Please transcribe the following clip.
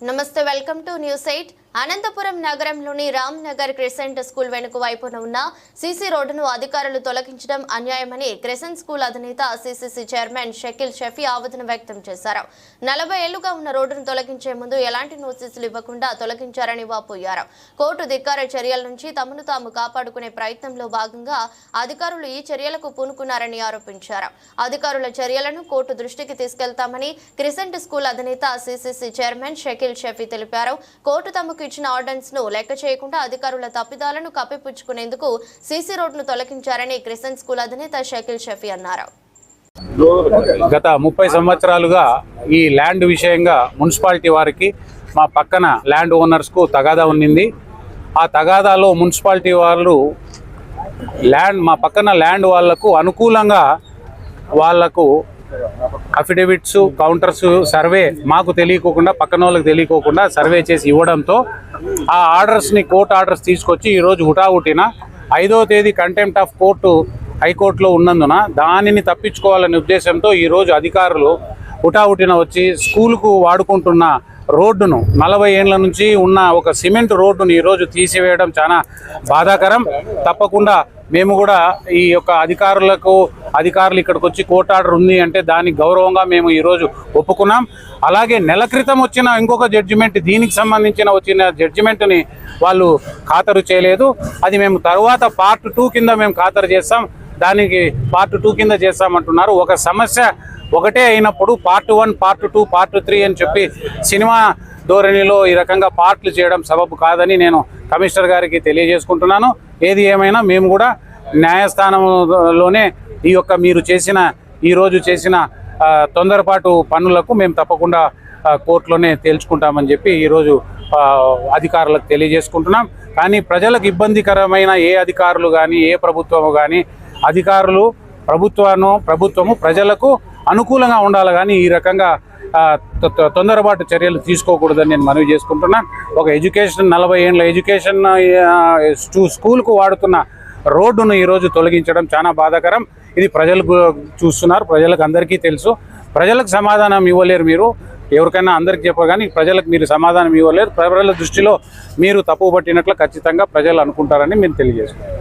నమస్తే welcome to news eight. Anantapuram నగరంలోని Ram Nagar crescent school వెనుక వైపున ఉన్న సీసీ రోడ్డును అధికారులు తొలగించడం అన్యాయమని క్రిసెంట్ స్కూల్ అధినేత సీసీసీ చైర్మన్ షకీల్ షఫీ ఆవేదన వ్యక్తం చేశారు. నలభై ఏళ్ళుగా ఉన్న రోడ్డును తొలగించే ముందు ఎలాంటి నోటీసులు ఇవ్వకుండా తొలగించారని వాపోయారు. కోర్టు ధిక్కార చర్యల నుంచి తమను తాము కాపాడుకునే ప్రయత్నంలో భాగంగా అధికారులు ఈ చర్యలకు పూనుకున్నారని ఆరోపించారు. అధికారుల చర్యలను కోర్టు దృష్టికి తీసుకెళ్తామని క్రిసెంట్ స్కూల్ అధినేత సీసీసీ చైర్మన్ షకీల్ షఫీ తెలిపారు. కోర్టు తమకు ఇచ్చిన ఆర్డర్స్ను లెక్క చేయకుండా అధికారుల తప్పిదాలను కప్పిపుచ్చుకునేందుకు సీసీ రోడ్ను తొలగించారని క్రిసెంట్ స్కూల్ అధినేత షకీల్ షఫీ అన్నారు. గత ముప్పై సంవత్సరాలుగా ఈ ల్యాండ్ విషయంగా మున్సిపాలిటీ వారికి మా పక్కన ల్యాండ్ ఓనర్స్కు తగాదా ఉండింది ఆ తగాదాలో మున్సిపాలిటీ వాళ్ళు ల్యాండ్ మా పక్కన ల్యాండ్ వాళ్ళకు అనుకూలంగా వాళ్ళకు అఫిడవిట్స్ కౌంటర్స్ సర్వే మాకు తెలియకోకుండా పక్కన వాళ్ళకి తెలియకోకుండా సర్వే చేసి ఇవ్వడంతో ఆ ఆర్డర్స్ని కోర్టు ఆర్డర్స్ తీసుకొచ్చి ఈరోజు హుటాహుటిన ఐదో తేదీ కంటెంప్ట్ ఆఫ్ కోర్టు హైకోర్టులో ఉన్నందున దానిని తప్పించుకోవాలనే ఉద్దేశంతో ఈరోజు అధికారులు హుటాహుటిన వచ్చి స్కూలుకు వాడుకుంటున్న రోడ్డును నలభై ఏండ్ల నుంచి ఉన్న ఒక సిమెంట్ రోడ్డును ఈరోజు తీసివేయడం చాలా బాధాకరం. తప్పకుండా మేము కూడా ఈ యొక్క అధికారులకు అధికారులు ఇక్కడికి వచ్చి కోర్టు ఆర్డర్ ఉంది అంటే దానికి గౌరవంగా మేము ఈరోజు ఒప్పుకున్నాం. అలాగే నెల క్రితం వచ్చిన ఇంకొక జడ్జిమెంట్ దీనికి సంబంధించిన వచ్చిన జడ్జిమెంట్ని వాళ్ళు ఖాతరు చేయలేదు. అది మేము తర్వాత పార్ట్ టూ కింద మేము ఖాతరు చేస్తాం. దానికి పార్ట్ టూ కింద చేస్తామంటున్నారు. ఒక సమస్య ఒకటే అయినప్పుడు part one part two part three అని చెప్పి సినిమా ధోరణిలో ఈ రకంగా పార్ట్లు చేయడం సబబు కాదని నేను కమిషనర్ గారికి తెలియజేసుకుంటున్నాను. ఏది ఏమైనా మేము కూడా న్యాయస్థానంలోనే ఈ యొక్క మీరు చేసిన ఈరోజు చేసిన తొందరపాటు పనులకు మేము తప్పకుండా కోర్టులోనే తేల్చుకుంటామని చెప్పి ఈరోజు అధికారులకు తెలియజేసుకుంటున్నాం. కానీ ప్రజలకు ఇబ్బందికరమైన ఏ అధికారులు కానీ ఏ ప్రభుత్వము కానీ అధికారులు ప్రభుత్వాన్ని ప్రభుత్వము ప్రజలకు అనుకూలంగా ఉండాలి కానీ ఈ రకంగా తొందరపాటు చర్యలు తీసుకోకూడదని నేను మనవి చేసుకుంటున్నాను ఒక ఎడ్యుకేషన్ నలభై ఏళ్ళ ఎడ్యుకేషన్ స్కూల్కు వాడుతున్న రోడ్డును ఈరోజు తొలగించడం చాలా బాధాకరం. ఇది ప్రజలకు చూస్తున్నారు ప్రజలకు అందరికీ తెలుసు. ప్రజలకు సమాధానం ఇవ్వలేరు మీరు. ఎవరికైనా అందరికి చెప్ప కానీ ప్రజలకు మీరు సమాధానం ఇవ్వలేరు. ప్రజల దృష్టిలో మీరు తప్పు పట్టినట్లు ఖచ్చితంగా ప్రజలు అనుకుంటారని మేము తెలియజేస్తున్నాం.